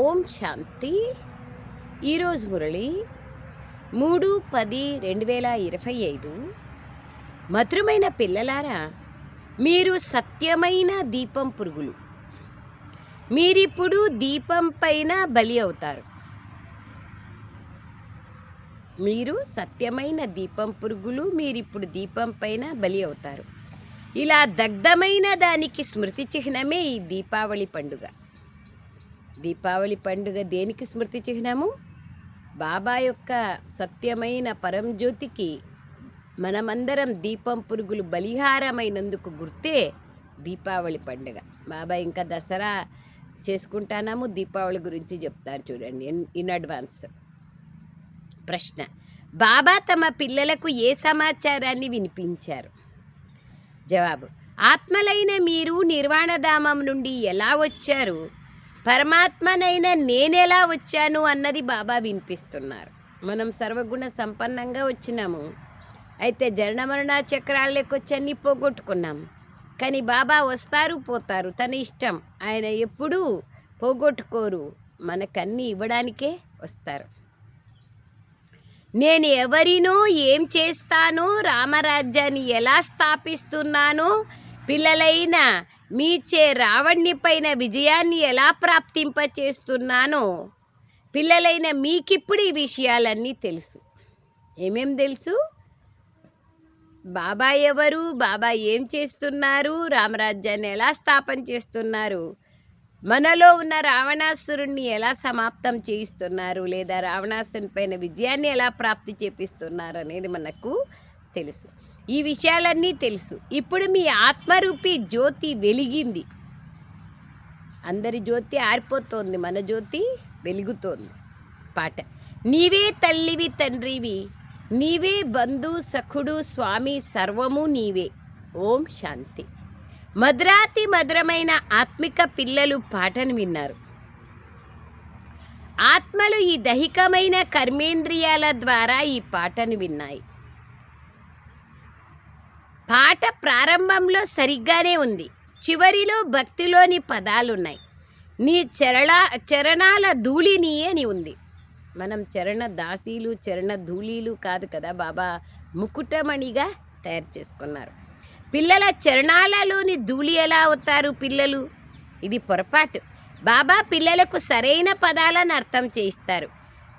ఓం శాంతి. ఈరోజు మురళి మూడు పది రెండు వేల ఇరవై ఐదు. మధురమైన పిల్లలారా మీరు సత్యమైన దీపం పురుగులు. మీరిప్పుడు దీపం పైన బలి అవుతారు. మీరు సత్యమైన దీపం పురుగులు మీరిప్పుడు దీపం పైన బలి అవుతారు. ఇలా దగ్ధమైన దానికి స్మృతి చిహ్నమే ఈ దీపావళి పండుగ. దీపావళి పండుగ దేనికి స్మృతి చిహ్నము? బాబా యొక్క సత్యమైన పరంజ్యోతికి మనమందరం దీపం పురుగులు బలిహారమైనందుకు గుర్తే దీపావళి పండుగ. బాబా ఇంకా దసరా చేసుకుంటానాము దీపావళి గురించి చెప్తారు చూడండి ఇన్ ఇన్ అడ్వాన్స్. ప్రశ్న బాబా తమ పిల్లలకు ఏ సమాచారాన్ని వినిపించారు? జవాబు ఆత్మలైన మీరు నిర్వాణధామం నుండి ఎలా వచ్చారు? పరమాత్మనైనా నేనెలా వచ్చాను అన్నది బాబా వినిపిస్తున్నారు. మనం సర్వగుణ సంపన్నంగా వచ్చినాము. అయితే జరణమరణ మరణ వచ్చి పోగొట్టుకున్నాం. కానీ బాబా వస్తారు పోతారు తన ఇష్టం. ఆయన ఎప్పుడూ పోగొట్టుకోరు. మనకన్నీ ఇవ్వడానికే వస్తారు. నేను ఎవరినో ఏం చేస్తానో రామరాజ్యాన్ని ఎలా స్థాపిస్తున్నానో పిల్లలైన మీచే రావణ్ణి పైన విజయాన్ని ఎలా ప్రాప్తింపచేస్తున్నానో పిల్లలైన మీకిప్పుడు ఈ విషయాలన్నీ తెలుసు. ఏమేం తెలుసు? బాబా ఎవరు? బాబా ఏం చేస్తున్నారు? రామరాజ్యాన్ని ఎలా స్థాపన చేస్తున్నారు? మనలో ఉన్న రావణాసురుణ్ణి ఎలా సమాప్తం చేయిస్తున్నారు? లేదా రావణాసురుని పైన విజయాన్ని ఎలా ప్రాప్తి చేపిస్తున్నారు అనేది మనకు తెలుసు. ఈ విషయాలన్నీ తెలుసు. ఇప్పుడు మీ ఆత్మరూపి జ్యోతి వెలిగింది. అందరి జ్యోతి ఆరిపోతోంది మన జ్యోతి వెలుగుతోంది. పాట. నీవే తల్లివి తండ్రివి నీవే బంధు సఖుడు స్వామి సర్వము నీవే. ఓం శాంతి. మధురాతి మధురమైన ఆత్మిక పిల్లలు పాటను విన్నారు. ఆత్మలు ఈ దైహికమైన కర్మేంద్రియాల ద్వారా ఈ పాటను విన్నాయి. పాట ప్రారంభంలో సరిగ్గానే ఉంది. చివరిలో భక్తిలోని పదాలున్నాయి. నీ చరళ చరణాల ధూళిని అని ఉంది. మనం చరణ దాసీలు చరణ ధూళీలు కాదు కదా బాబా? ముకుటమణిగా తయారు చేసుకున్నారు. పిల్లల చరణాలలోని ధూళి ఎలా అవుతారు పిల్లలు? ఇది పొరపాటు. బాబా పిల్లలకు సరైన పదాలను అర్థం చేయిస్తారు.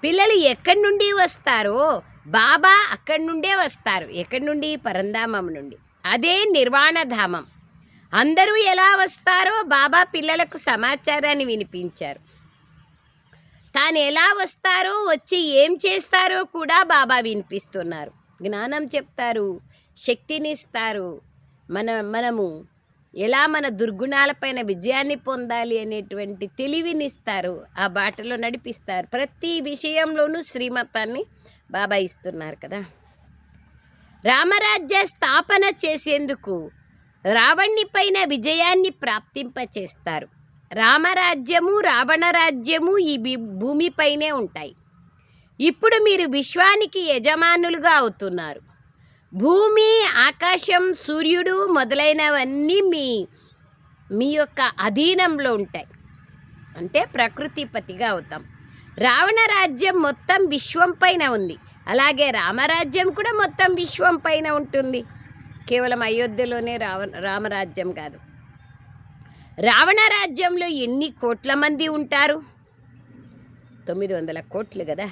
పిల్లలు ఎక్కడి నుండి వస్తారో బాబా అక్కడి నుండే వస్తారు ఎక్కడి నుండి? పరంధామం నుండి. అదే నిర్వాణధామం అందరూ ఎలా వస్తారో బాబా పిల్లలకు సమాచారాన్ని వినిపించారు. తాను ఎలా వస్తారో వచ్చి ఏం చేస్తారో కూడా బాబా వినిపిస్తున్నారు. జ్ఞానం చెప్తారు శక్తినిస్తారు. మన మనము ఎలా మన దుర్గుణాలపైన విజయాన్ని పొందాలి అనేటువంటి తెలివినిస్తారు ఆ బాటలో నడిపిస్తారు. ప్రతి విషయంలోనూ శ్రీమతాన్ని బాబా ఇస్తున్నారు కదా. రామరాజ్య స్థాపన చేసేందుకు రావణ్ణి పైన విజయాన్ని ప్రాప్తింపచేస్తారు. రామరాజ్యము రావణ రాజ్యము ఈ భూమిపైనే ఉంటాయి. ఇప్పుడు మీరు విశ్వానికి యజమానులుగా అవుతున్నారు. భూమి ఆకాశం సూర్యుడు మొదలైనవన్నీ మీ మీ యొక్క అధీనంలో ఉంటాయి. అంటే ప్రకృతిపతిగా అవుతాం. రావణ రాజ్యం మొత్తం విశ్వం పైన ఉంది. అలాగే రామరాజ్యం కూడా మొత్తం విశ్వం పైన ఉంటుంది. కేవలం అయోధ్యలోనే రావ రామరాజ్యం కాదు. రావణ రాజ్యంలో ఎన్ని కోట్ల మంది ఉంటారు? తొమ్మిది వందల కోట్లు కదా.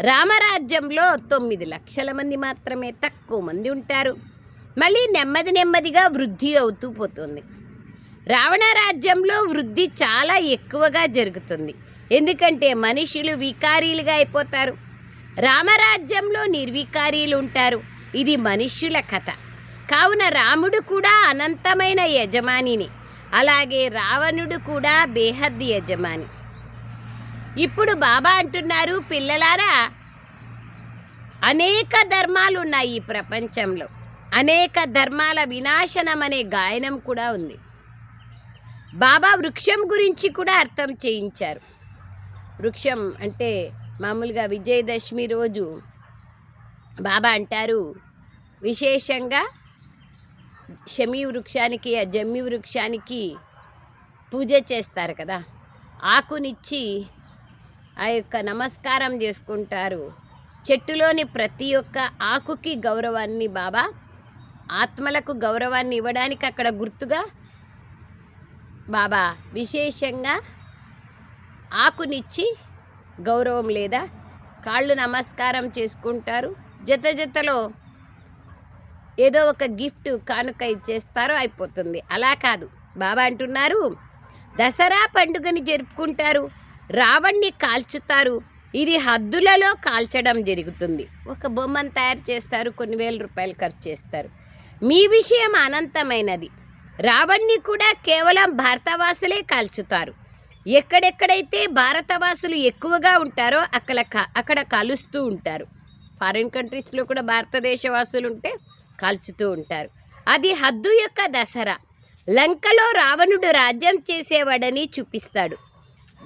రామరాజ్యంలో తొమ్మిది లక్షల మంది మాత్రమే తక్కువ మంది ఉంటారు. మళ్ళీ నెమ్మది నెమ్మదిగా వృద్ధి అవుతూ పోతుంది. రావణ రాజ్యంలో వృద్ధి చాలా ఎక్కువగా జరుగుతుంది. ఎందుకంటే మనుషులు వికారీలుగా అయిపోతారు. రామరాజ్యంలో నిర్వికారీలు ఉంటారు ఇది మనుష్యుల కథ. కావున రాముడు కూడా అనంతమైన యజమానిని. అలాగే రావణుడు కూడా బేహద్ యజమాని. ఇప్పుడు బాబా అంటున్నారు పిల్లలారా అనేక ధర్మాలు ఉన్నాయి ఈ ప్రపంచంలో. అనేక ధర్మాల వినాశనం అనే గాయనం కూడా ఉంది. బాబా వృక్షం గురించి కూడా అర్థం చేయించారు. వృక్షం అంటే మామూలుగా విజయదశమి రోజు బాబా అంటారు. విశేషంగా షమీ వృక్షానికి ఆ జమ్మి వృక్షానికి పూజ చేస్తారు కదా. ఆకునిచ్చి ఆ యొక్క నమస్కారం చేసుకుంటారు. చెట్టులోని ప్రతి ఒక్క ఆకుకి గౌరవాన్ని బాబా ఆత్మలకు గౌరవాన్ని ఇవ్వడానికి అక్కడ గుర్తుగా బాబా విశేషంగా ఆకునిచ్చి గౌరవం లేదా కాళ్ళు నమస్కారం చేసుకుంటారు. జత జతలో ఏదో ఒక గిఫ్ట్ కానుక ఇచ్చేస్తారో అయిపోతుంది. అలా కాదు. బాబా అంటున్నారు దసరా పండుగని జరుపుకుంటారు. రావణ్ణి కాల్చుతారు. ఇది హద్దులలో కాల్చడం జరుగుతుంది. ఒక బొమ్మను తయారు చేస్తారు. కొన్ని వేల రూపాయలు ఖర్చు చేస్తారు. మీ విషయం అనంతమైనది. రావణ్ణి కూడా కేవలం భారతవాసులే కాల్చుతారు. ఎక్కడెక్కడైతే భారతవాసులు ఎక్కువగా ఉంటారో అక్కడ క- అక్కడ కలుస్తూ ఉంటారు. ఫారిన్ కంట్రీస్లో కూడా భారతదేశ వాసులు ఉంటే కాల్చుతూ ఉంటారు. అది హద్దు యొక్క దసరా. లంకలో రావణుడు రాజ్యం చేసేవాడని చూపిస్తాడు.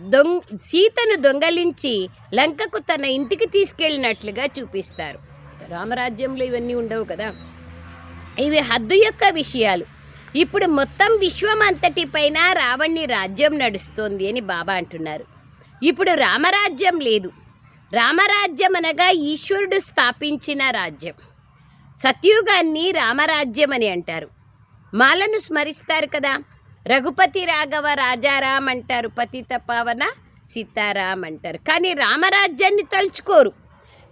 దొంగ సీతను దొంగలించి లంకకు తన ఇంటికి తీసుకెళ్ళినట్లుగా చూపిస్తారు. రామరాజ్యంలో ఇవన్నీ ఉండవు కదా? ఇవి హద్దు యొక్క విషయాలు. ఇప్పుడు మొత్తం విశ్వం అంతటి పైన రావణ్ణి రాజ్యం నడుస్తోంది అని బాబా అంటున్నారు. ఇప్పుడు రామరాజ్యం లేదు. రామరాజ్యం అనగా ఈశ్వరుడు స్థాపించిన రాజ్యం. సత్యుగాన్ని రామరాజ్యం అని అంటారు. మాలను స్మరిస్తారు కదా. రఘుపతి రాఘవ రాజారాం అంటారు పతిత పావన సీతారాం అంటారు. కానీ రామరాజ్యాన్ని తలుచుకోరు.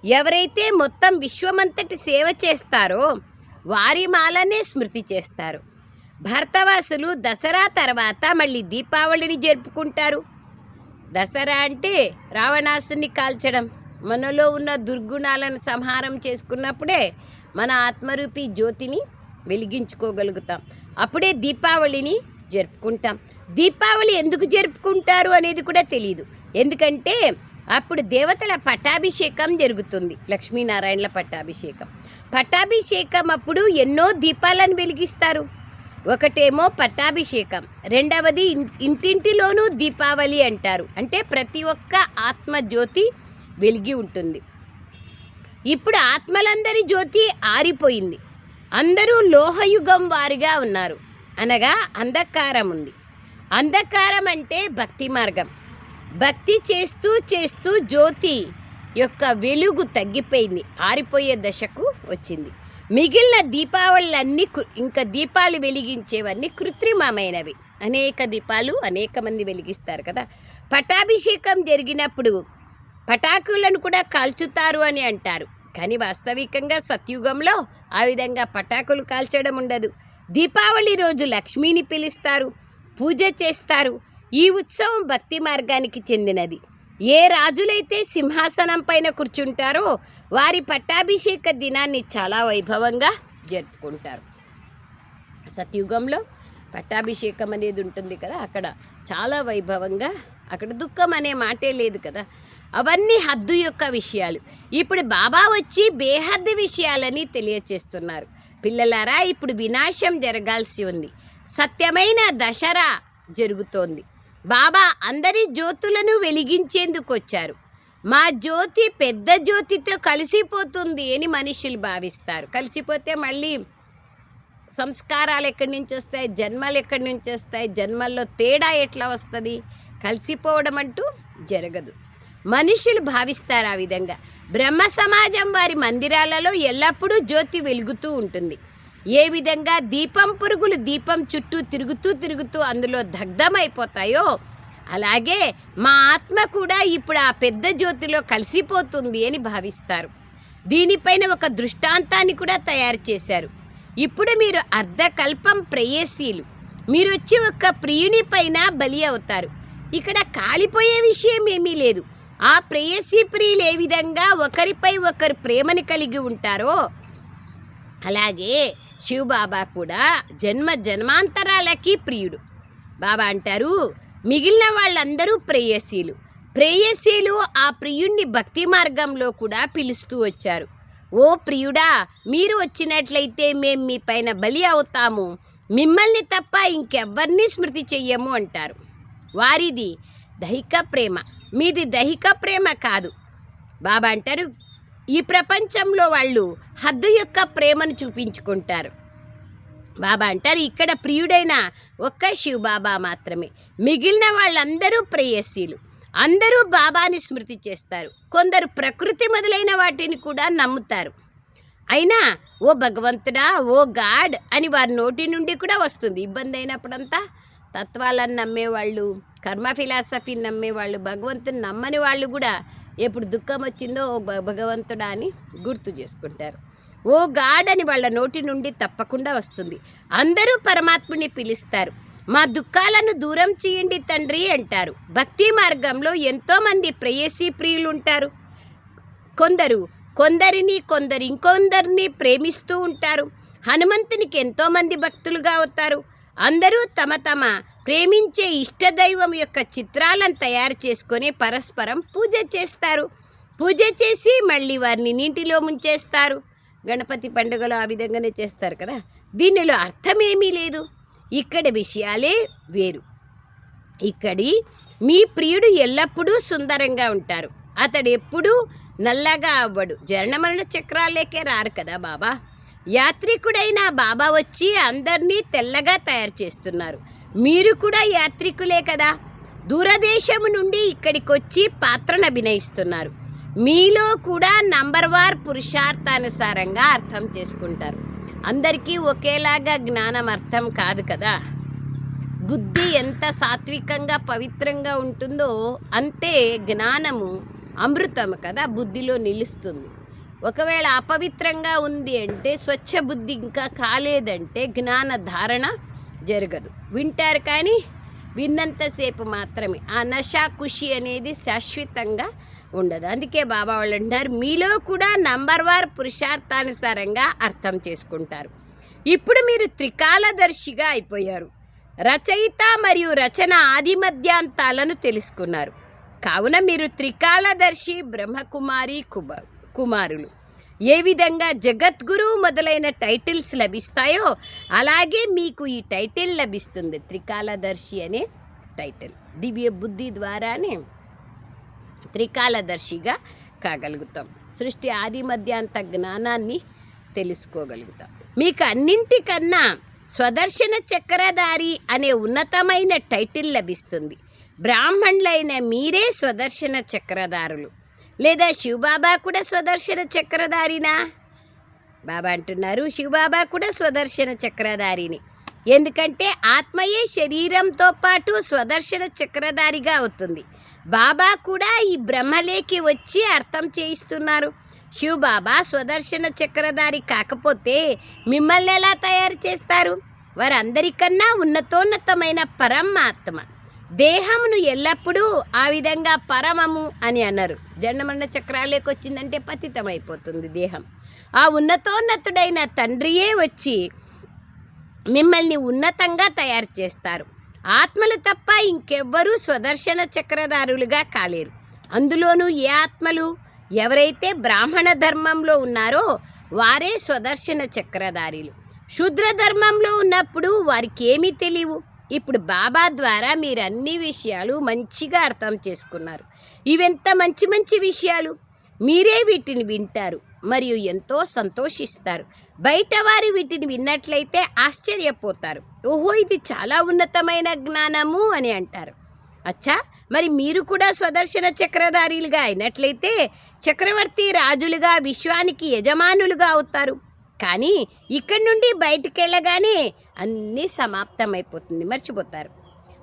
ఎవరైతే మొత్తం విశ్వమంతటి సేవ చేస్తారో వారి మాలనే స్మృతి చేస్తారు. భారతవాసులు దసరా తర్వాత మళ్ళీ దీపావళిని జరుపుకుంటారు. దసరా అంటే రావణాసుని కాల్చడం. మనలో ఉన్న దుర్గుణాలను సంహారం చేసుకున్నప్పుడే మన ఆత్మరూపి జ్యోతిని వెలిగించుకోగలుగుతాం. అప్పుడే దీపావళిని జరుపుకుంటాం. దీపావళి ఎందుకు జరుపుకుంటారు అనేది కూడా తెలియదు ఎందుకంటే అప్పుడు దేవతల పట్టాభిషేకం జరుగుతుంది. లక్ష్మీనారాయణల పట్టాభిషేకం. పట్టాభిషేకం అప్పుడు ఎన్నో దీపాలను వెలిగిస్తారు. ఒకటేమో పట్టాభిషేకం రెండవది ఇంటింటిలోనూ దీపావళి అంటారు. అంటే ప్రతి ఒక్క ఆత్మ జ్యోతి వెలిగి ఉంటుంది. ఇప్పుడు ఆత్మలందరి జ్యోతి ఆరిపోయింది. అందరూ లోహయుగం వారిగా ఉన్నారు. అనగా అంధకారం ఉంది. అంధకారం అంటే భక్తి మార్గం. భక్తి చేస్తూ చేస్తూ జ్యోతి యొక్క వెలుగు తగ్గిపోయింది. ఆరిపోయే దశకు వచ్చింది. మిగిలిన దీపావళులన్నీ ఇంకా దీపాలు వెలిగించేవన్నీ కృత్రిమమైనవి. అనేక దీపాలు అనేక మంది వెలిగిస్తారు కదా. పటాభిషేకం జరిగినప్పుడు పటాకులను కూడా కాల్చుతారు అని అంటారు. కానీ వాస్తవికంగా సత్యుగంలో ఆ విధంగా పటాకులు కాల్చడం ఉండదు. దీపావళి రోజు లక్ష్మిని పిలుస్తారు పూజ చేస్తారు. ఈ ఉత్సవం భక్తి మార్గానికి చెందినది. ఏ రాజులైతే సింహాసనం పైన కూర్చుంటారో వారి పట్టాభిషేక దినాన్ని చాలా వైభవంగా జరుపుకుంటారు. సత్యుగంలో పట్టాభిషేకం అనేది ఉంటుంది కదా అక్కడ చాలా వైభవంగా అక్కడ దుఃఖం అనే మాటే లేదు కదా. అవన్నీ హద్దు యొక్క విషయాలు. ఇప్పుడు బాబా వచ్చి బేహద్దు విషయాలని తెలియచేస్తున్నారు. పిల్లలారా ఇప్పుడు వినాశం జరగాల్సి ఉంది. సత్యమైన దశరా జరుగుతోంది. బాబా అందరి జ్యోతులను వెలిగించేందుకు వచ్చారు. మా జ్యోతి పెద్ద జ్యోతితో కలిసిపోతుంది అని మనుషులు భావిస్తారు. కలిసిపోతే మళ్ళీ సంస్కారాలు ఎక్కడి నుంచి వస్తాయి? జన్మలు ఎక్కడి నుంచి వస్తాయి? జన్మల్లో తేడా ఎట్లా వస్తుంది? కలిసిపోవడం అంటూ జరగదు. మనుషులు భావిస్తారు ఆ విధంగా. బ్రహ్మ సమాజం వారి మందిరాలలో ఎల్లప్పుడూ జ్యోతి వెలుగుతూ ఉంటుంది. ఏ విధంగా దీపం పురుగులు దీపం చుట్టూ తిరుగుతూ తిరుగుతూ అందులో దగ్ధమైపోతాయో అలాగే మా ఆత్మ కూడా ఇప్పుడు ఆ పెద్ద జ్యోతిలో కలిసిపోతుంది అని భావిస్తారు. దీనిపైన ఒక దృష్టాంతాన్ని కూడా తయారు చేశారు. ఇప్పుడు మీరు అర్ధకల్పం ప్రేయసీలు. మీరు వచ్చి ఒక ప్రియుని పైన బలి అవుతారు. ఇక్కడ కాలిపోయే విషయం ఏమీ లేదు. ఆ ప్రేయసీ ప్రియులు ఏ విధంగా ఒకరిపై ఒకరు ప్రేమని కలిగి ఉంటారో అలాగే శివబాబా కూడా జన్మ జన్మాంతరాలకి ప్రియుడు. బాబా అంటారు మిగిలిన వాళ్ళందరూ ప్రేయసీలు. ప్రేయసీలు ఆ ప్రియుణ్ణి భక్తి మార్గంలో కూడా పిలుస్తూ వచ్చారు. ఓ ప్రియుడా మీరు వచ్చినట్లయితే మేం మీ పైన బలి అవుతాము. మిమ్మల్ని తప్ప ఇంకెవ్వరిని స్మృతి చెయ్యము అంటారు. వారిది దైహిక ప్రేమ. మీది దైహిక ప్రేమ కాదు. బాబా అంటారు ఈ ప్రపంచంలో వాళ్ళు హద్దు యొక్క ప్రేమను చూపించుకుంటారు. బాబా అంటారు ఇక్కడ ప్రియుడైన ఒక్క శివ బాబా మాత్రమే. మిగిలిన వాళ్ళందరూ ప్రేయసీలు. అందరూ బాబాని స్మృతి చేస్తారు. కొందరు ప్రకృతి మొదలైన వాటిని కూడా నమ్ముతారు. అయినా ఓ భగవంతుడా ఓ గాడ్ అని వారి నోటి నుండి కూడా వస్తుంది. ఇబ్బంది అయినప్పుడంతా తత్వాలను నమ్మేవాళ్ళు కర్మ ఫిలాసఫీని నమ్మేవాళ్ళు భగవంతుని నమ్మని వాళ్ళు కూడా ఎప్పుడు దుఃఖం వచ్చిందో ఓ భ- భగవంతుడా అని గుర్తు చేసుకుంటారు. ఓ గాడ్ అని వాళ్ళ నోటి నుండి తప్పకుండా వస్తుంది. అందరూ పరమాత్ముని పిలుస్తారు. మా దుఃఖాలను దూరం చేయండి తండ్రి అంటారు. భక్తి మార్గంలో ఎంతోమంది ప్రేయసీ ప్రియులు ఉంటారు కొందరు కొందరిని కొందరు ఇంకొందరిని ప్రేమిస్తూ ఉంటారు. హనుమంతునికి ఎంతోమంది భక్తులుగా అవుతారు. అందరూ తమ తమ ప్రేమించే ఇష్టదైవం యొక్క చిత్రాలను తయారు చేసుకొని పరస్పరం పూజ చేస్తారు. పూజ చేసి మళ్ళీ వారిని నీటిలో ముంచేస్తారు. గణపతి పండుగలో ఆ విధంగానే చేస్తారు కదా? దీనిలో అర్థమేమీ లేదు. ఇక్కడ విషయాలే వేరు. ఇక్కడి మీ ప్రియుడు ఎల్లప్పుడూ సుందరంగా ఉంటారు. అతడు ఎప్పుడూ నల్లగా అవ్వడు. జరణమరణ చక్రాలేకే రారు కదా బాబా? యాత్రికుడైన బాబా వచ్చి అందరినీ తెల్లగా తయారు చేస్తున్నారు. మీరు కూడా యాత్రికులే కదా? దూరదేశము నుండి ఇక్కడికి వచ్చి పాత్రను అభినయిస్తున్నారు. మీలో కూడా నంబర్ వార్ పురుషార్థానుసారంగా అర్థం చేసుకుంటారు. అందరికీ ఒకేలాగా జ్ఞానం అర్థం కాదు కదా. బుద్ధి ఎంత సాత్వికంగా పవిత్రంగా ఉంటుందో అంతే జ్ఞానము అమృతం కదా బుద్ధిలో నిలుస్తుంది. ఒకవేళ అపవిత్రంగా ఉంది అంటే స్వచ్ఛ బుద్ధి ఇంకా కాలేదంటే జ్ఞాన ధారణ జరగదు. వింటారు కానీ విన్నంతసేపు మాత్రమే. ఆ నషా ఖుషి అనేది శాశ్వతంగా ఉండదు. అందుకే బాబా వాళ్ళు అంటారు మీలో కూడా నంబర్ వార్ పురుషార్థానుసారంగా అర్థం చేసుకుంటారు. ఇప్పుడు మీరు త్రికాలదర్శిగా అయిపోయారు. రచయిత మరియు రచన ఆది మధ్యాంతాలను తెలుసుకున్నారు. కావున మీరు త్రికాలదర్శి బ్రహ్మకుమారి కుబ కుమారులు. ఏ విధంగా జగద్గురు మొదలైన టైటిల్స్ లభిస్తాయో అలాగే మీకు ఈ టైటిల్ లభిస్తుంది త్రికాలదర్శి అనే టైటిల్. దివ్య బుద్ధి ద్వారానే. త్రికాలదర్శిగా కాగలుగుతాం. సృష్టి ఆది మధ్యాంత జ్ఞానాన్ని తెలుసుకోగలుగుతాం. మీకు అన్నింటికన్నా స్వదర్శన చక్రధారి అనే ఉన్నతమైన టైటిల్ లభిస్తుంది. బ్రాహ్మణులైన మీరే స్వదర్శన చక్రధారులు. లేదా శివబాబా కూడా స్వదర్శన చక్రధారినా? బాబా అంటున్నారు శివబాబా కూడా స్వదర్శన చక్రధారిని. ఎందుకంటే ఆత్మయే శరీరంతో పాటు స్వదర్శన చక్రధారిగా అవుతుంది. బాబా కూడా ఈ బ్రహ్మలేకి వచ్చి అర్థం చేయిస్తున్నారు. శివబాబా స్వదర్శన చక్రధారి కాకపోతే మిమ్మల్ని ఎలా తయారు చేస్తారు? వారందరికన్నా ఉన్నతోన్నతమైన పరమాత్మ. దేహమును ఎల్లప్పుడూ ఆ విధంగా పరమము అని అన్నారు జన్మన్న చక్రాలేకి వచ్చిందంటే పతితమైపోతుంది దేహం. ఆ ఉన్నతోన్నతుడైన తండ్రియే వచ్చి మిమ్మల్ని ఉన్నతంగా తయారు చేస్తారు. ఆత్మలు తప్ప ఇంకెవ్వరూ స్వదర్శన చక్రధారులుగా కాలేరు. అందులోనూ ఏ ఆత్మలు ఎవరైతే బ్రాహ్మణ ధర్మంలో ఉన్నారో వారే స్వదర్శన చక్రధారీలు. శూద్ర ధర్మంలో ఉన్నప్పుడు వారికి ఏమీ తెలియవు. ఇప్పుడు బాబా ద్వారా మీరు అన్ని విషయాలు మంచిగా అర్థం చేసుకున్నారు. ఇవెంత మంచి మంచి విషయాలు? మీరే వీటిని వింటారు. మరియు ఎంతో సంతోషిస్తారు. బయట వారు వీటిని విన్నట్లయితే ఆశ్చర్యపోతారు. ఓహో ఇది చాలా ఉన్నతమైన జ్ఞానము అని అంటారు. అచ్చా! మరి మీరు కూడా స్వదర్శన చక్రధారీలుగా అయినట్లయితే చక్రవర్తి రాజులుగా విశ్వానికి యజమానులుగా అవుతారు. కానీ ఇక్కడి నుండి బయటికి వెళ్ళగానే అన్నీ సమాప్తమైపోతుంది మర్చిపోతారు.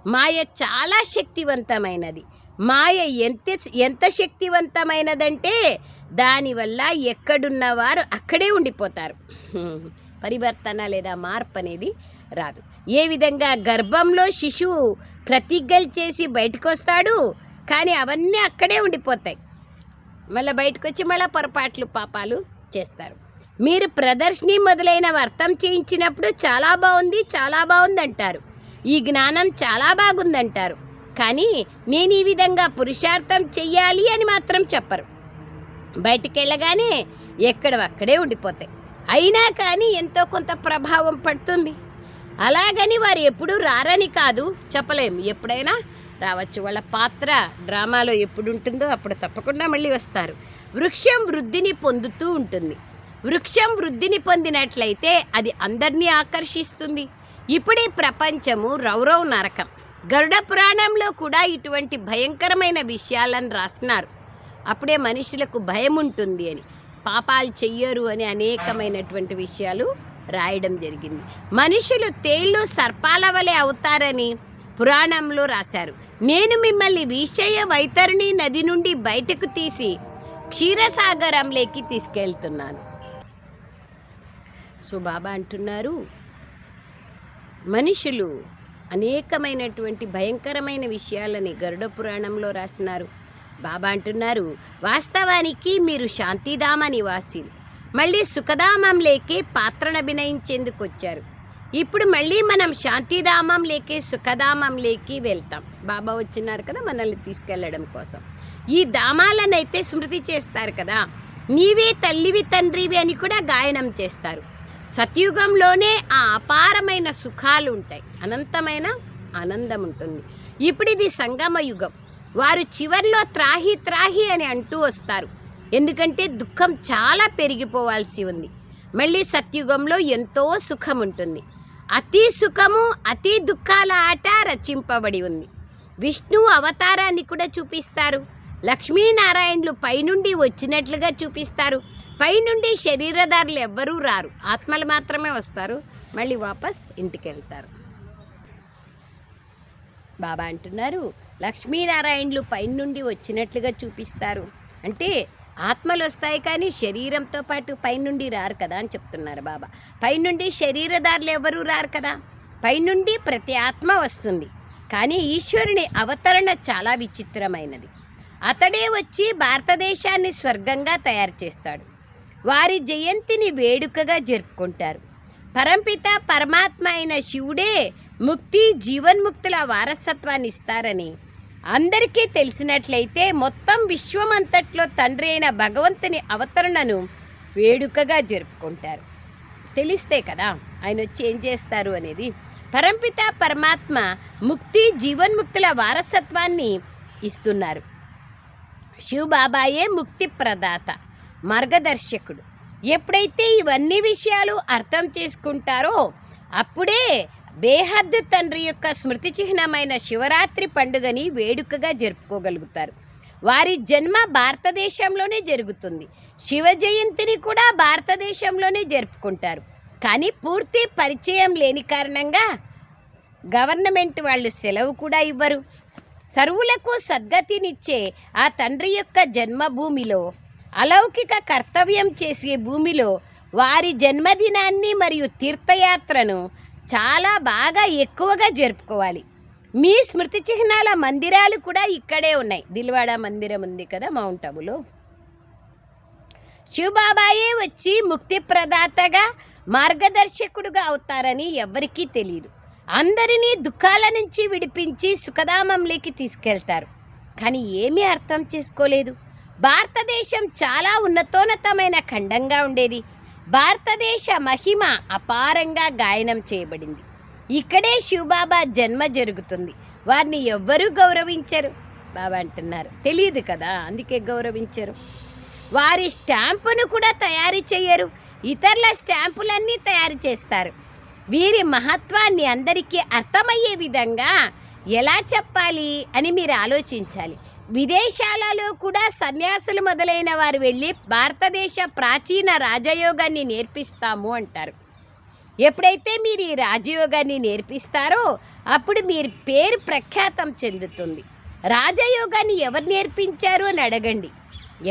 మాయ చాలా శక్తివంతమైనది. మాయ ఎంత ఎంత శక్తివంతమైనదంటే దానివల్ల ఎక్కడున్నవారు అక్కడే ఉండిపోతారు. పరివర్తన లేదా మార్పు అనేది రాదు. ఏ విధంగా గర్భంలో శిశువు ప్రతిజ్ఞలు చేసి బయటకు వస్తాడు కానీ అవన్నీ అక్కడే ఉండిపోతాయి. మళ్ళీ బయటకు వచ్చి మళ్ళీ పొరపాట్లు పాపాలు చేస్తారు. మీరు ప్రదర్శిని మొదలైన అర్థం చేయించినప్పుడు చాలా బాగుంది చాలా బాగుంది అంటారు ఈ జ్ఞానం చాలా బాగుందంటారు. కానీ నేను ఈ విధంగా పురుషార్థం చెయ్యాలి అని మాత్రం చెప్పరు. బయటికి వెళ్ళగానే ఎక్కడ అక్కడే ఉండిపోతాయి. అయినా కానీ ఎంతో కొంత ప్రభావం పడుతుంది. అలాగని వారు ఎప్పుడూ రారని కాదు చెప్పలేము ఎప్పుడైనా రావచ్చు. వాళ్ళ పాత్ర డ్రామాలో ఎప్పుడు ఉంటుందో అప్పుడు తప్పకుండా మళ్ళీ వస్తారు. వృక్షం వృద్ధిని పొందుతూ ఉంటుంది. వృక్షం వృద్ధిని పొందినట్లయితే అది అందరినీ ఆకర్షిస్తుంది. ఇప్పుడే ప్రపంచము రౌరవ్ నరకం. గరుడ పురాణంలో కూడా ఇటువంటి భయంకరమైన విషయాలను రాసినారు. అప్పుడే మనుషులకు భయం ఉంటుంది అని. పాపాలు చెయ్యరు అని అనేకమైనటువంటి విషయాలు రాయడం జరిగింది. మనుషులు తేళ్ళు సర్పాల వలె అవుతారని పురాణంలో రాశారు. నేను మిమ్మల్ని విషయ వైతరిణి నది నుండి బయటకు తీసి క్షీరసాగరంలోకి తీసుకెళ్తున్నాను. సో బాబా అంటున్నారు మనుషులు అనేకమైనటువంటి భయంకరమైన విషయాలని గరుడ పురాణంలో రాసినారు. బాబా అంటున్నారు వాస్తవానికి మీరు శాంతిధామ నివాసీలు మళ్ళీ సుఖధామం లేకే పాత్రను అభినయించేందుకు వచ్చారు ఇప్పుడు మళ్ళీ మనం శాంతిధామం లేకే సుఖధామం లేకి వెళ్తాం. బాబా వచ్చినారు కదా మనల్ని తీసుకెళ్ళడం కోసం. ఈ ధామాలనైతే స్మృతి చేస్తారు కదా. నీవే తల్లివి తండ్రివి అని కూడా గాయనం చేస్తారు. సత్యుగంలోనే ఆ అపారమైన సుఖాలు ఉంటాయి అనంతమైన ఆనందం ఉంటుంది ఇప్పుడు ఇది సంగమ యుగం వారు చివర్లో త్రాహి త్రాహి అని అంటూ వస్తారు. ఎందుకంటే దుఃఖం చాలా పెరిగిపోవాల్సి ఉంది. మళ్ళీ సత్యుగంలో ఎంతో సుఖం ఉంటుంది అతి సుఖము అతి దుఃఖాల ఆట రచింపబడి ఉంది. విష్ణువు అవతారాన్ని కూడా చూపిస్తారు. లక్ష్మీనారాయణులు పైనుండి వచ్చినట్లుగా చూపిస్తారు. పైనుండి శరీరదారులు ఎవ్వరూ రారు. ఆత్మలు మాత్రమే వస్తారు. మళ్ళీ వాపస్ ఇంటికి వెళ్తారు బాబా అంటున్నారు. లక్ష్మీనారాయణులు పైనుండి వచ్చినట్లుగా చూపిస్తారు. అంటే ఆత్మలు వస్తాయి కానీ శరీరంతో పాటు పైనుండి రారు కదా అని చెప్తున్నారు బాబా. పైనుండి శరీరదారులు ఎవరూ రారు కదా? పైనుండి ప్రతి ఆత్మ వస్తుంది. కానీ ఈశ్వరుని అవతరణ చాలా విచిత్రమైనది. అతడే వచ్చి భారతదేశాన్ని స్వర్గంగా తయారు చేస్తాడు. వారి జయంతిని వేడుకగా జరుపుకుంటారు. పరంపిత పరమాత్మ అయిన శివుడే ముక్తి జీవన్ముక్తుల వారసత్వాన్ని ఇస్తారని అందరికీ తెలిసినట్లయితే మొత్తం విశ్వమంతట్లో తండ్రి అయిన భగవంతుని అవతరణను వేడుకగా జరుపుకుంటారు. తెలిస్తే కదా ఆయన వచ్చి ఏం చేస్తారు అనేది. పరంపిత పరమాత్మ ముక్తి జీవన్ముక్తుల వారసత్వాన్ని ఇస్తున్నారు. శివబాబాయే ముక్తి ప్రదాత మార్గదర్శకుడు. ఎప్పుడైతే ఇవన్నీ విషయాలు అర్థం చేసుకుంటారో అప్పుడే బేహద్దు తండ్రి యొక్క స్మృతి చిహ్నమైన శివరాత్రి పండుగని వేడుకగా జరుపుకోగలుగుతారు. వారి జన్మ భారతదేశంలోనే జరుగుతుంది. శివ జయంతిని కూడా భారతదేశంలోనే జరుపుకుంటారు. కానీ పూర్తి పరిచయం లేని కారణంగా గవర్నమెంట్ వాళ్ళు సెలవు కూడా ఇవ్వరు. సర్వులకు సద్గతినిచ్చే ఆ తండ్రి యొక్క జన్మభూమిలో అలౌకిక కర్తవ్యం చేసే భూమిలో వారి జన్మదినాన్ని మరియు తీర్థయాత్రను చాలా బాగా ఎక్కువగా జరుపుకోవాలి. మీ స్మృతి చిహ్నాల మందిరాలు కూడా ఇక్కడే ఉన్నాయి. దిల్వాడ మందిరం ఉంది కదా మౌంట్ అబులో. శివబాబాయే వచ్చి ముక్తి ప్రదాతగా మార్గదర్శకుడుగా అవుతారని ఎవ్వరికీ తెలియదు అందరినీ దుఃఖాల నుంచి విడిపించి సుఖధామంలోకి తీసుకెళ్తారు. కానీ ఏమీ అర్థం చేసుకోలేదు. భారతదేశం చాలా ఉన్నతోన్నతమైన ఖండంగా ఉండేది. భారతదేశ మహిమ అపారంగా గాయనం చేయబడింది. ఇక్కడే శివబాబా జన్మ జరుగుతుంది. వారిని ఎవ్వరూ గౌరవించరు? బాబా అంటున్నారు. తెలియదు కదా అందుకే గౌరవించరు. వారి స్టాంపును కూడా తయారు చేయరు. ఇతరుల స్టాంపులన్నీ తయారు చేస్తారు. వీరి మహత్వాన్ని అందరికీ అర్థమయ్యే విధంగా ఎలా చెప్పాలి అని మీరు ఆలోచించాలి. విదేశాలలో కూడా సన్యాసులు మొదలైన వారు వెళ్ళి భారతదేశ ప్రాచీన రాజయోగాన్ని నేర్పిస్తాము అంటారు. ఎప్పుడైతే మీరు ఈ రాజయోగాన్ని నేర్పిస్తారో అప్పుడు మీరు పేరు ప్రఖ్యాతం చెందుతుంది. రాజయోగాన్ని ఎవరు నేర్పించారు అని అడగండి.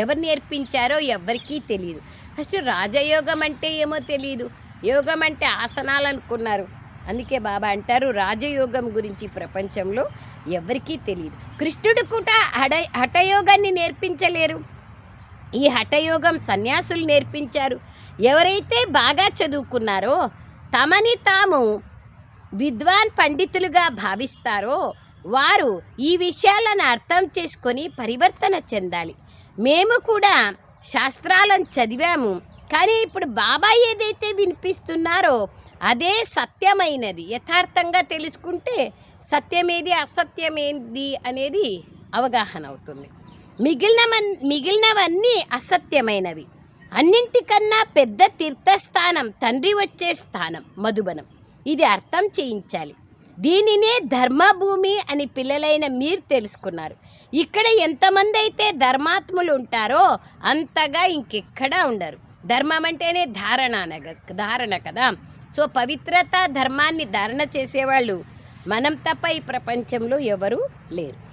ఎవరు నేర్పించారో ఎవరికీ తెలియదు ఫస్ట్ రాజయోగం అంటే ఏమో తెలియదు యోగం అంటే ఆసనాలు అనుకున్నారు. అందుకే బాబా అంటారు రాజయోగం గురించి ప్రపంచంలో ఎవరికీ తెలియదు. కృష్ణుడు కూడా హడ హఠయోగాన్ని నేర్పించలేరు. ఈ హఠయోగం సన్యాసులు నేర్పించారు. ఎవరైతే బాగా చదువుకున్నారో తమని తాము విద్వాన్ పండితులుగా భావిస్తారో వారు ఈ విషయాలను అర్థం చేసుకొని పరివర్తన చెందాలి. మేము కూడా శాస్త్రాలను చదివాము. కానీ ఇప్పుడు బాబా ఏదైతే వినిపిస్తున్నారో అదే సత్యమైనది. యథార్థంగా తెలుసుకుంటే సత్యమేది అసత్యమేది అనేది అవగాహన అవుతుంది. మిగిలిన మిగిలినవన్నీ అసత్యమైనవి. అన్నింటికన్నా పెద్ద తీర్థస్థానం తండ్రి వచ్చే స్థానం మధుబనం. ఇది అర్థం చేయించాలి. దీనినే ధర్మభూమి అని పిల్లలైన మీరు తెలుసుకున్నారు. ఇక్కడ ఎంతమంది అయితే ధర్మాత్ములు ఉంటారో అంతగా ఇంకెక్కడా ఉండరు. ధర్మం అంటేనే ధారణ ధారణ కదా. సో పవిత్రత ధర్మాన్ని ధారణ చేసేవాళ్ళు. మనం తప్ప ఈ ప్రపంచంలో ఎవరు లేరు.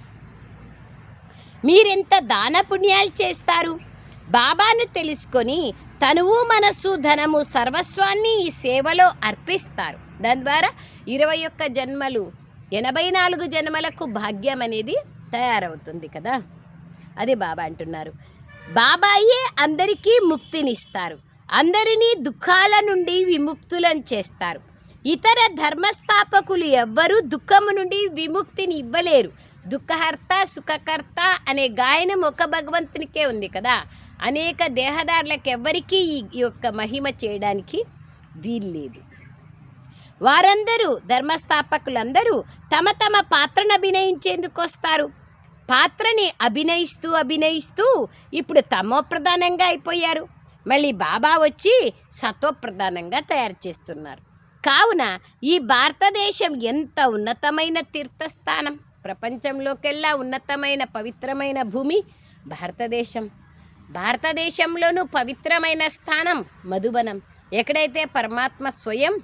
మీరెంత దాన పుణ్యాలు చేస్తారు? బాబాను తెలుసుకొని తనువు మనస్సు ధనము సర్వస్వాన్ని ఈ సేవలో అర్పిస్తారు. దాని ద్వారా ఇరవై ఒక్క జన్మలు ఎనభై నాలుగు జన్మలకు భాగ్యం అనేది తయారవుతుంది కదా? అది బాబా అంటున్నారు. బాబాయే అందరికీ ముక్తినిస్తారు. అందరినీ దుఃఖాల నుండి విముక్తులను చేస్తారు. ఇతర ధర్మస్థాపకులు ఎవ్వరూ దుఃఖము నుండి విముక్తిని ఇవ్వలేరు. దుఃఖహర్త సుఖకర్త అనే గాయనం ఒక భగవంతునికే ఉంది కదా. అనేక దేహదారులకు ఎవ్వరికీ ఈ ఈ యొక్క మహిమ చేయడానికి వీల్లేదు వారందరూ ధర్మస్థాపకులందరూ తమ తమ పాత్రను అభినయించేందుకు వస్తారు. పాత్రని అభినయిస్తూ అభినయిస్తూ ఇప్పుడు తమో ప్రధానంగా అయిపోయారు. మళ్ళీ బాబా వచ్చి సత్వప్రధానంగా తయారు చేస్తున్నారు. కావున ఈ భారతదేశం ఎంత ఉన్నతమైన తీర్థస్థానం ప్రపంచంలోకెల్లా ఉన్నతమైన పవిత్రమైన భూమి భారతదేశం. భారతదేశంలోనూ పవిత్రమైన స్థానం మధుబనం. ఎక్కడైతే పరమాత్మ స్వయం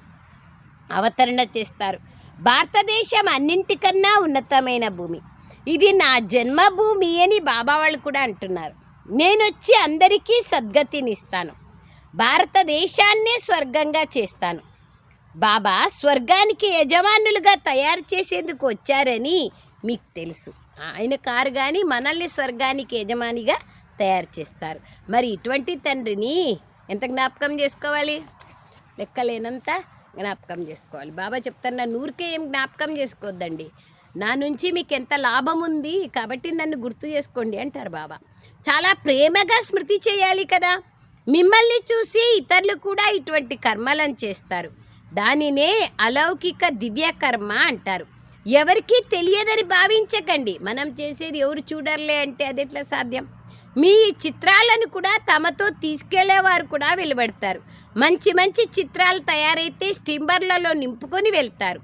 అవతరణ చేస్తారు భారతదేశం అన్నింటికన్నా ఉన్నతమైన భూమి. ఇది నా జన్మభూమి అని బాబా వాళ్ళు కూడా అంటున్నారు. నేను వచ్చి అందరికీ సద్గతినిస్తాను. భారతదేశాన్నే స్వర్గంగా చేస్తాను. బాబా స్వర్గానికి యజమానులుగా తయారు చేసేందుకు వచ్చారని మీకు తెలుసు. ఆయన కారు కానీ మనల్ని స్వర్గానికి యజమానిగా తయారు చేస్తారు. మరి ఇటువంటి తండ్రిని ఎంత జ్ఞాపకం చేసుకోవాలి? లెక్కలేనంత జ్ఞాపకం చేసుకోవాలి. బాబా చెప్తాను నా నూరికే ఏం జ్ఞాపకం చేసుకోవద్దండి నా నుంచి మీకు ఎంత లాభం ఉంది కాబట్టి నన్ను గుర్తు చేసుకోండి అంటారు బాబా. చాలా ప్రేమగా స్మృతి చేయాలి కదా. మిమ్మల్ని చూసి ఇతరులు కూడా ఇటువంటి కర్మలను చేస్తారు. దానినే అలౌకిక దివ్య కర్మ అంటారు. ఎవరికీ తెలియదని భావించకండి. మనం చేసేది ఎవరు చూడర్లే అంటే అది ఎట్లా సాధ్యం? మీ చిత్రాలను కూడా తమతో తీసుకెళ్ళేవారు కూడా వెలువడతారు. మంచి మంచి చిత్రాలు తయారైతే స్టీమర్లలో నింపుకొని వెళ్తారు.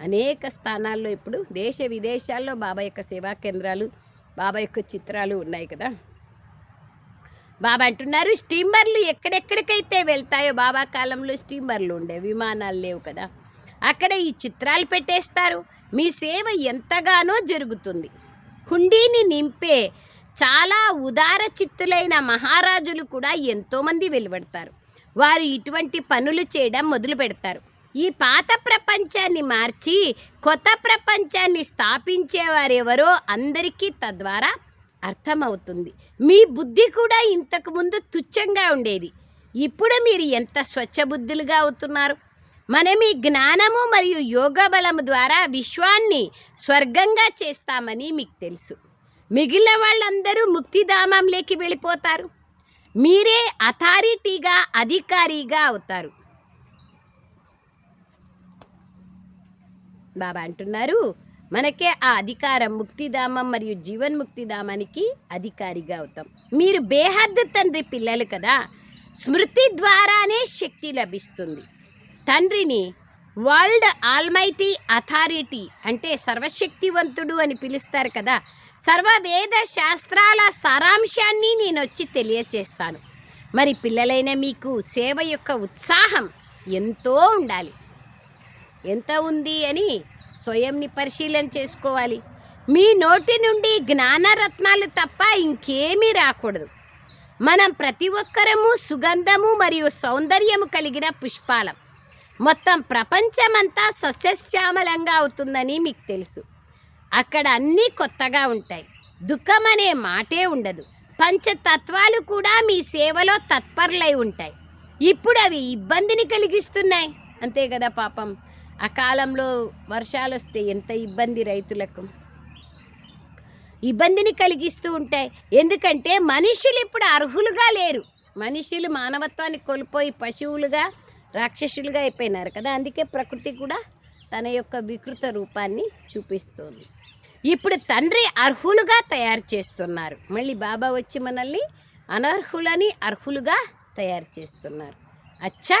అనేక స్థానాల్లో ఇప్పుడు దేశ విదేశాల్లో బాబా యొక్క సేవా కేంద్రాలు బాబా యొక్క చిత్రాలు ఉన్నాయి కదా. బాబా అంటున్నారు స్టీమర్లు ఎక్కడెక్కడికైతే వెళ్తాయో బాబా కాలంలో స్టీమర్లు ఉండే విమానాలు లేవు కదా. అక్కడ ఈ చిత్రాలు పెట్టేస్తారు. మీ సేవ ఎంతగానో జరుగుతుంది. హుండీని నింపే చాలా ఉదార చిత్తులైన మహారాజులు కూడా ఎంతోమంది వెలువడతారు. వారు ఇటువంటి పనులు చేయడం మొదలు పెడతారు ఈ పాత ప్రపంచాన్ని మార్చి కొత్త ప్రపంచాన్ని స్థాపించేవారెవరో అందరికీ తద్వారా అర్థమవుతుంది. మీ బుద్ధి కూడా ఇంతకుముందు తుచ్చంగా ఉండేది. ఇప్పుడు మీరు ఎంత స్వచ్ఛబుద్ధులుగా అవుతున్నారు? మనం ఈ జ్ఞానము మరియు యోగ బలము ద్వారా విశ్వాన్ని స్వర్గంగా చేస్తామని మీకు తెలుసు. మిగిలిన వాళ్ళందరూ ముక్తిధామంలోకి వెళ్ళిపోతారు. మీరే అథారిటీగా అధికారిగా అవుతారు. బాబా అంటున్నారు. మనకే ఆ అధికారం ముక్తిధామం మరియు జీవన్ముక్తిధామానికి అధికారిగా అవుతాం మీరు బేహద్దు తండ్రి పిల్లలు కదా. స్మృతి ద్వారానే శక్తి లభిస్తుంది. తండ్రిని వరల్డ్ ఆల్మైటీ అథారిటీ అంటే సర్వశక్తివంతుడు అని పిలుస్తారు కదా. సర్వవేద శాస్త్రాల సారాంశాన్ని నేను వచ్చి తెలియచేస్తాను. మరి పిల్లలైన మీకు సేవ యొక్క ఉత్సాహం ఎంతో ఉండాలి. ఎంత ఉంది అని స్వయంని పరిశీలన చేసుకోవాలి. మీ నోటి నుండి జ్ఞానరత్నాలు తప్ప ఇంకేమీ రాకూడదు. మనం ప్రతి ఒక్కరము సుగంధము మరియు సౌందర్యము కలిగిన పుష్పాలం. మొత్తం ప్రపంచమంతా సస్యశ్యామలంగా అవుతుందని మీకు తెలుసు. అక్కడ అన్నీ కొత్తగా ఉంటాయి. దుఃఖం అనే మాటే ఉండదు. పంచతత్వాలు కూడా మీ సేవలో తత్పరులై ఉంటాయి. ఇప్పుడు అవి ఇబ్బందిని కలిగిస్తున్నాయి. అంతే కదా పాపం. ఆ కాలంలో వర్షాలు వస్తే ఎంత ఇబ్బంది రైతులకు. ఇబ్బందిని కలిగిస్తూ ఉంటాయి ఎందుకంటే మనుషులు ఇప్పుడు అర్హులుగా లేరు. మనుషులు మానవత్వాన్ని కోల్పోయి పశువులుగా రాక్షసులుగా అయిపోయినారు కదా. అందుకే ప్రకృతి కూడా తన యొక్క వికృత రూపాన్ని చూపిస్తుంది. ఇప్పుడు తండ్రి అర్హులుగా తయారు చేస్తున్నారు. మళ్ళీ బాబా వచ్చి మనల్ని అనర్హులని అర్హులుగా తయారు చేస్తున్నారు. అచ్చా!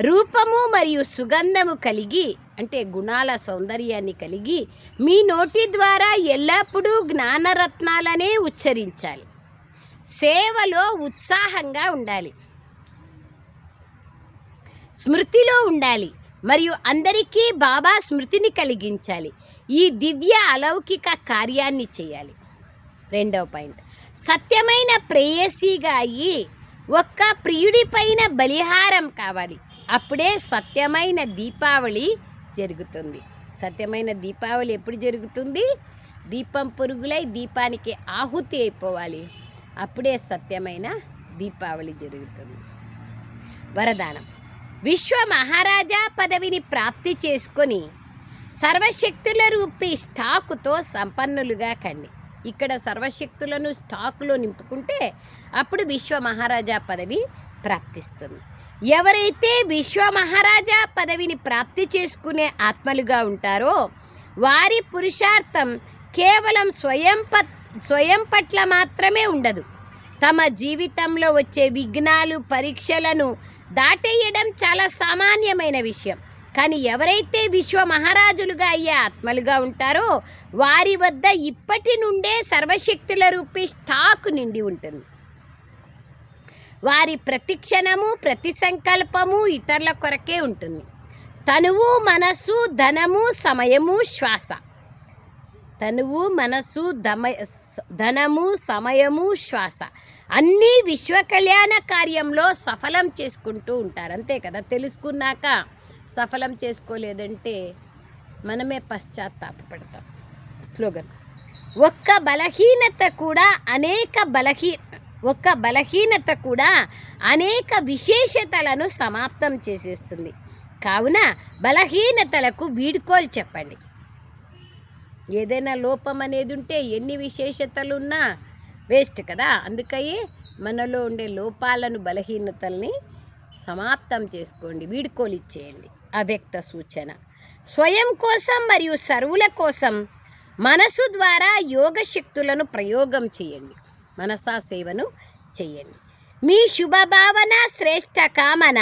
రూపము మరియు సుగంధము కలిగి అంటే గుణాల సౌందర్యాన్ని కలిగి మీ నోటి ద్వారా ఎల్లప్పుడూ జ్ఞానరత్నాలనే ఉచ్చరించాలి. సేవలో ఉత్సాహంగా ఉండాలి. స్మృతిలో ఉండాలి మరియు అందరికీ బాబా స్మృతిని కలిగించాలి. ఈ దివ్య అలౌకిక కార్యాన్ని చేయాలి. రెండవ పాయింట్. సత్యమైన ప్రేయసీగా అయ్యి ఒక్క ప్రియుడి పైన బలిహారం కావాలి. అప్పుడే సత్యమైన దీపావళి జరుగుతుంది. సత్యమైన దీపావళి ఎప్పుడు జరుగుతుంది? దీపం పురుగులై దీపానికి ఆహుతి అయిపోవాలి. అప్పుడే సత్యమైన దీపావళి జరుగుతుంది. వరదానం. విశ్వ మహారాజా పదవిని ప్రాప్తి చేసుకొని సర్వశక్తుల రూపీ స్టాకుతో సంపన్నులుగా కండి. ఇక్కడ సర్వశక్తులను స్టాకులో నింపుకుంటే అప్పుడు విశ్వ మహారాజా పదవి ప్రాప్తిస్తుంది. ఎవరైతే విశ్వ మహారాజా పదవిని ప్రాప్తి చేసుకునే ఆత్మలుగా ఉంటారో వారి పురుషార్థం కేవలం స్వయం ప స్వయం పట్ల మాత్రమే ఉండదు. తమ జీవితంలో వచ్చే విఘ్నాలు పరీక్షలను దాటేయడం చాలా సామాన్యమైన విషయం. కానీ ఎవరైతే విశ్వ మహారాజులుగా అయ్యే ఆత్మలుగా ఉంటారో వారి వద్ద ఇప్పటి నుండే సర్వశక్తుల రూపీ స్టాక్ నిండి ఉంటుంది. వారి ప్రతి క్షణము ప్రతి సంకల్పము ఇతరుల కొరకే ఉంటుంది. తనువు మనస్సు ధనము సమయము శ్వాస. తనువు మనస్సు దమ ధనము సమయము శ్వాస. అన్నీ విశ్వ కళ్యాణ కార్యంలో సఫలం చేసుకుంటూ ఉంటారు. అంతే కదా? తెలుసుకున్నాక సఫలం చేసుకోలేదంటే మనమే పశ్చాత్తాపడతాం స్లోగన్ ఒక్క బలహీనత కూడా అనేక బలహీ ఒక్క బలహీనత కూడా అనేక విశేషతలను సమాప్తం చేసేస్తుంది. కావున బలహీనతలకు వీడుకోలు చెప్పండి. ఏదైనా లోపం అనేది ఉంటే ఎన్ని విశేషతలు ఉన్నా వేస్ట్ కదా. అందుకని మనలో ఉండే లోపాలను బలహీనతల్ని సమాప్తం చేసుకోండి. వీడుకోలు ఇచ్చేయండి. అవ్యక్త సూచన. స్వయం కోసం మరియు సర్వుల కోసం మనసు ద్వారా యోగ శక్తులను ప్రయోగం చేయండి. మనసా సేవను చేయండి మీ శుభభావన శ్రేష్ట కామన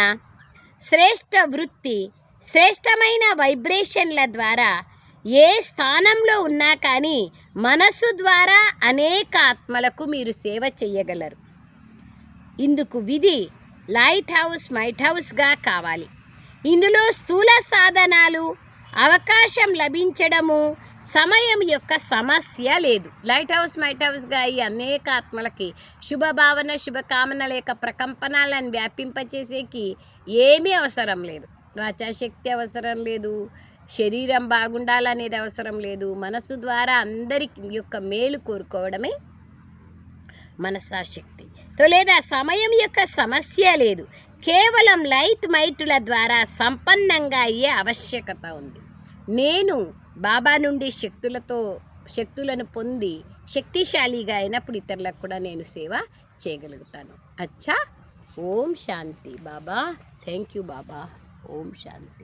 శ్రేష్ట వృత్తి శ్రేష్టమైన వైబ్రేషన్ల ద్వారా ఏ స్థానంలో ఉన్నా కానీ మనసు ద్వారా అనేక ఆత్మలకు మీరు సేవ చేయగలరు ఇందుకు విధి లైట్ హౌస్ మైట్ హౌస్గా కావాలి. ఇందులో స్థూల సాధనాలు అవకాశం లభించడము సమయం యొక్క సమస్య లేదు. లైట్ హౌస్ మైట్ హౌస్గా ఈ అనేక ఆత్మలకి శుభభావన శుభకామన లేక ప్రకంపనాలను వ్యాపింపచేసేకి ఏమీ అవసరం లేదు. వాచాశక్తి అవసరం లేదు. శరీరం బాగుండాలనేది అవసరం లేదు. మనసు ద్వారా అందరి యొక్క మేలు కోరుకోవడమే మనసాశక్తి తో లేదా సమయం యొక్క సమస్య లేదు. కేవలం లైట్ మైటుల ద్వారా సంపన్నంగా అయ్యే ఆవశ్యకత ఉంది. నేను బాబా నుండి శక్తులతో శక్తులను పొంది శక్తిశాలిగా అయినప్పుడు ఇతరులకు కూడా నేను సేవ చేయగలుగుతాను. అచ్చా. ఓం శాంతి బాబా. Thank you Baba. Om Shanti.